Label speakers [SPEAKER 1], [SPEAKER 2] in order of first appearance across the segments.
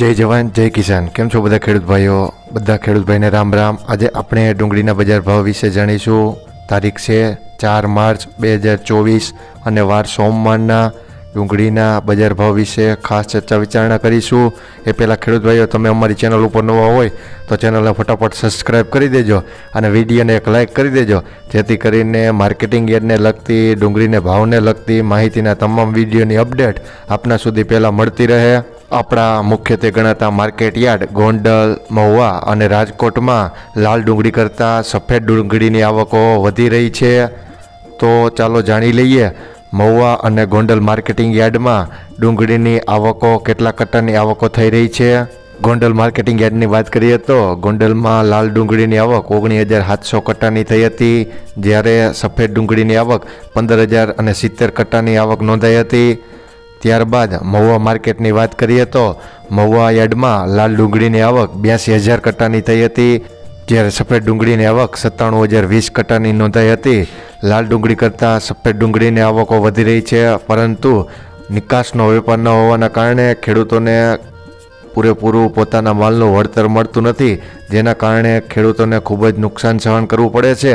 [SPEAKER 1] જય જવાન, જય કિસાન. કેમ છો બધા ખેડૂત ભાઈઓ? બધા ખેડૂત ભાઈને રામ રામ. આજે આપણે ડુંગળીના બજાર ભાવ વિશે જાણીશું. તારીખ છે ચાર માર્ચ બે હજાર ચોવીસ અને વાર સોમવારના ડુંગળીના બજાર ભાવ વિશે ખાસ ચર્ચા વિચારણા કરીશું. એ પહેલાં ખેડૂત ભાઈઓ, તમે અમારી ચેનલ ઉપર નવા હોય તો ચેનલને ફટાફટ સબસ્ક્રાઈબ કરી દેજો અને વિડીયોને એક લાઇક કરી દેજો. જેથી કરીને માર્કેટિંગ યાર્ડને લગતી, ડુંગળીને ભાવને લગતી માહિતીના તમામ વિડીયોની અપડેટ આપના સુધી પહેલાં મળતી રહે. આપણા મુખ્યત્વે ગણાતા માર્કેટ યાર્ડ, ગોંડલ, મહુવા અને રાજકોટમાં લાલ ડુંગળી કરતાં સફેદ ડુંગળીની આવકો વધી રહી છે. તો ચાલો જાણી લઈએ, મહુવા અને ગોંડલ માર્કેટિંગ યાર્ડમાં ડુંગળીની આવકો, કેટલા કટ્ટાની આવકો થઈ રહી છે? ગોંડલ માર્કેટિંગ યાર્ડની વાત કરીએ તો ગોંડલમાં લાલ ડુંગળીની આવક ઓગણીસ હજાર સાતસો કટ્ટાની થઈ હતી, જ્યારે સફેદ ડુંગળીની આવક પંદર હજાર અને સિત્તેર કટ્ટાની આવક નોંધાઈ હતી. ત્યારબાદ મહુવા માર્કેટની વાત કરીએ તો મહુવા યાર્ડમાં લાલ ડુંગળીની આવક બ્યાસી હજાર કટ્ટાની થઈ હતી. જ્યારે સફેદ ડુંગળીની આવક સત્તાણું હજાર વીસ કટ્ટાની નોંધાઈ હતી. લાલ ડુંગળી કરતાં સફેદ ડુંગળીની આવકો વધી રહી છે, પરંતુ નિકાસનો વેપાર ન હોવાના કારણે ખેડૂતોને પૂરેપૂરું પોતાના માલનું વળતર મળતું નથી. જેના કારણે ખેડૂતોને ખૂબ જ નુકસાન સહન કરવું પડે છે.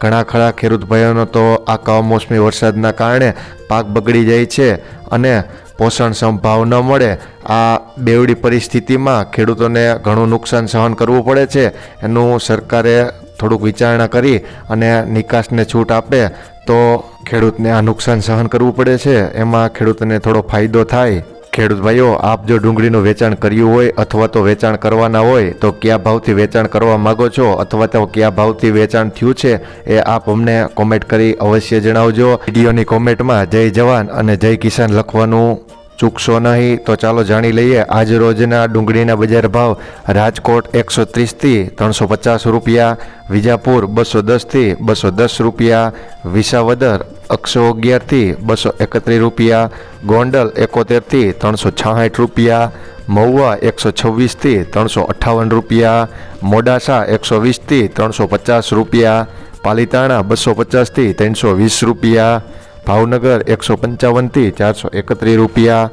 [SPEAKER 1] ઘણા ખરા ખેડૂત ભાઈઓનો તો આ કમોસમી વરસાદના કારણે પાક બગડી જાય છે અને પોષણ સંભાવ ન મળે. આ બેવડી પરિસ્થિતિમાં ખેડૂતોને ઘણું નુકસાન સહન કરવું પડે છે. એનું સરકારે થોડુંક વિચારણા કરી અને નિકાસને છૂટ આપે તો ખેડૂતને આ નુકસાન સહન કરવું પડે છે. એમાં ખેડૂતને થોડો ફાયદો થાય. ખેડૂત ભાઈઓ, આપ જો ડુંગળીનું વેચાણ કર્યું હોય અથવા તો વેચાણ કરવાના હોય, તો કયા ભાવથી વેચાણ કરવા માગો છો અથવા તો કયા ભાવથી વેચાણ થયું છે, એ આપ અમને કોમેન્ટ કરી અવશ્ય જણાવજો. વિડીયોની કોમેન્ટમાં જય જવાન અને જય કિસાન લખવાનું ચૂકશો નહીં. તો ચાલો જાણી લઈએ, આજ રોજના ડુંગળીના બજાર ભાવ રાજકોટ એકસો ત્રીસથી ત્રણસો પચાસ રૂપિયા, વિજાપુર બસો દસથી બસો દસ રૂપિયા, વિસાવદર એકસો અગિયારથી બસો એકત્રીસ રૂપિયા, ગોંડલ એકોતેરથી ત્રણસો છાસઠ રૂપિયા, મહુવા એકસો છવ્વીસથી ત્રણસો અઠ્ઠાવન રૂપિયા, મોડાસા એકસો વીસથી ત્રણસો પચાસ રૂપિયા, પાલીતાણા બસો પચાસથી ત્રણસો વીસ રૂપિયા, ભાવનગર એકસો પંચાવનથી ચારસો એકત્રીસ રૂપિયા,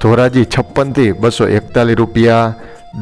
[SPEAKER 1] ધોરાજી છપ્પનથી બસો એકતાલીસ રૂપિયા,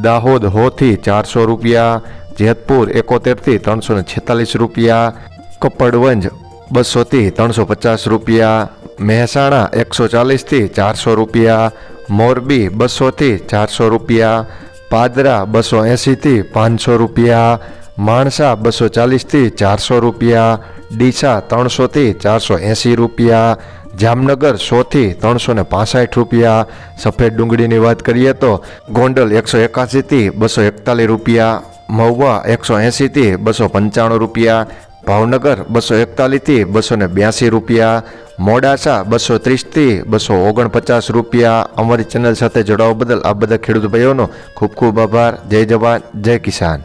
[SPEAKER 1] દાહોદ હોથી ચારસો રૂપિયા, જેતપુર એકોતેરથી ત્રણસો છેતાલીસ રૂપિયા, કપડવંજ બસોથી ત્રણસો પચાસ રૂપિયા, મહેસાણા એકસો ચાલીસથી ચારસો રૂપિયા, મોરબી બસોથી ચારસો રૂપિયા, પાદરા બસો એંશીથી પાંચસો રૂપિયા, માણસા બસો ચાલીસથી ચારસો રૂપિયા, ડીસા ત્રણસોથી ચારસો એંસી રૂપિયા, જામનગર સોથી ત્રણસો ને પાસઠ રૂપિયા. સફેદ ડુંગળીની વાત કરીએ તો ગોંડલ એકસો એકાસીથી બસો એકતાલીસ રૂપિયા, મહુવા એકસો એંશીથી બસો પંચાણું રૂપિયા ભાવનગર બસો એકતાલીસથી બસો ને બ્યાસી રૂપિયા, મોડાસા બસો ત્રીસથી બસો ઓગણપચાસ રૂપિયા. અમારી ચેનલ સાથે જોડાવા બદલ આ બધા ખેડૂત ભાઈઓનો ખૂબ ખૂબ આભાર. જય જવાન, જય કિસાન.